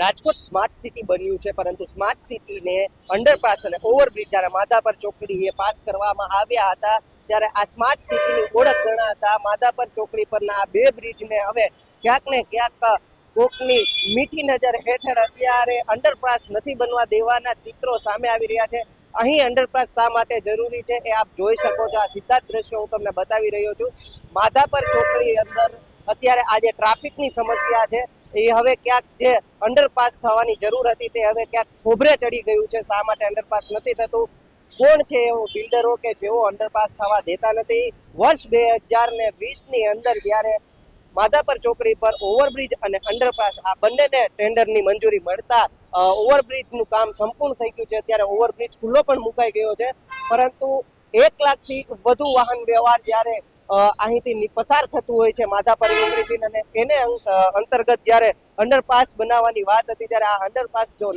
Rajkot smart city બન્યું છે, પરંતુ સ્માર્ટ સિટીને અંડરપાસ અને ઓવરબ્રિજ જ્યારે માધાપર એ પાસ કરવામાં આવ્યા હતા, ત્યારે આ સ્માર્ટ સિટીની ઓળખ ગણાતા માધાપર ચોકડી પરના આ બે બ્રિજને હવે ક્યાંક ને ક્યાંક કોકની મીઠી નજર હેઠળ અત્યારે અંડરપાસ નથી બનવા દેવાના ચિત્રો સામે આવી રહ્યા છે. અહીં અંડરપાસ શા માટે જરૂરી છે એ આપ જોઈ શકો છો. આ સીધા દ્રશ્યો હું તમને બતાવી રહ્યો છું. માધાપર ચોકડી અંદર અત્યારે આ જે ટ્રાફિકની સમસ્યા છે, એ હવે ક્યાંક જે અંડરપાસ થવાની જરૂર હતી તે હવે ક્યાંક ખોભરે ચડી ગયું છે. શા માટે અંડરપાસ નથી થતું? કોણ છે એવો બિલ્ડરો કે જેઓ અંડરપાસ થવા દેતા નથી? વર્ષ બે હજાર ને વીસની અંદર જ્યારે માધાપર ચોકડી પર ઓવરબ્રિજ અને અંડરપાસ આ બંનેને ટેન્ડરની મંજૂરી મળતા ઓવરબ્રિજનું કામ સંપૂર્ણ થઈ ગયું છે. અત્યારે ઓવરબ્રિજ ખુલ્લો પણ મુકાઈ ગયો છે. પરંતુ એક લાખથી વધુ વાહન વ્યવહાર જ્યારે અહીંથી પસાર થતું હોય છે માધાપર ચોકડીથી અને એને અંતર્ગત જ્યારે અંડરપાસ બનાવવાની વાત હતી, ત્યારે આ અંડરપાસ જો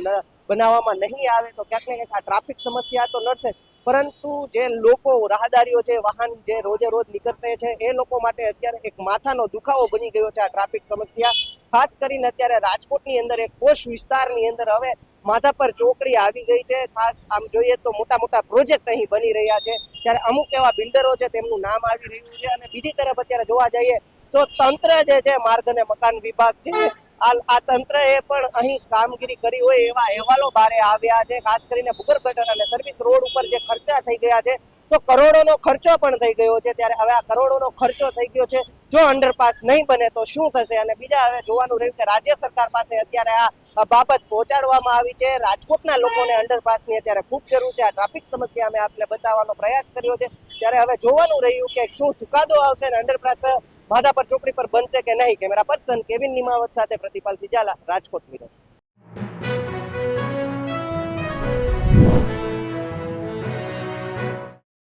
બનાવવામાં નહીં આવે તો ક્યાંક ને ક્યાંક આ ટ્રાફિક સમસ્યા તો નડશે. પરંતુ જે લોકો, રાહદારીઓ છે, વાહન જે રોજે રોજ નીકળતે છે, એ લોકો માટે અત્યારે એક માથાનો દુખાવો બની ગયો છે આ ટ્રાફિક સમસ્યા. ખાસ કરીને અત્યારે રાજકોટની અંદર એક કોષ વિસ્તારની અંદર હવે માથા પર ચોકડી આવી ગઈ છે. ખાસ આમ જોઈએ તો મોટા મોટા પ્રોજેક્ટ અહીં બની રહ્યા છે. ત્યારે અમુક એવા બિલ્ડરો છે, તેમનું નામ આવી રહ્યું છે. અને બીજી તરફ અત્યારે જોવા જઈએ તો તંત્ર જે છે, માર્ગ અને મકાન વિભાગ છે આ તંત્રએ પણ અહીં કામગીરી કરી હોય એવા અહેવાલો બહાર આવ્યા છે, ખાસ કરીને ભૂગર્ભ ગટર અને સર્વિસ રોડ ઉપર જે ખર્ચા થઈ ગયા છે, તો કરોડોનો ખર્ચો પણ થઈ ગયો છે. ત્યારે હવે આ કરોડોનો ખર્ચો થઈ ગયો છે. જો અંડરપાસ નહીં બને તો શું થશે? અને બીજા હવે જોવાનું રહ્યું કે રાજ્ય સરકાર પાસે અત્યારે આ બાબત પહોંચાડવામાં આવી છે. રાજકોટના લોકોને અંડરપાસની અત્યારે ખૂબ જરૂર છે. આ ટ્રાફિક સમસ્યા અમે આપને બતાવવાનો પ્રયાસ કર્યો છે. ત્યારે હવે જોવાનું રહ્યું કે શું ચુકાદો આવશે અને અંડરપાસ માધાપર ચોકડી પર બનશે કે નહીં? કેમેરા પર્સન કેવિન નિમાવત સાથે પ્રતિપાલ સિજાલા રાજકોટ મિરર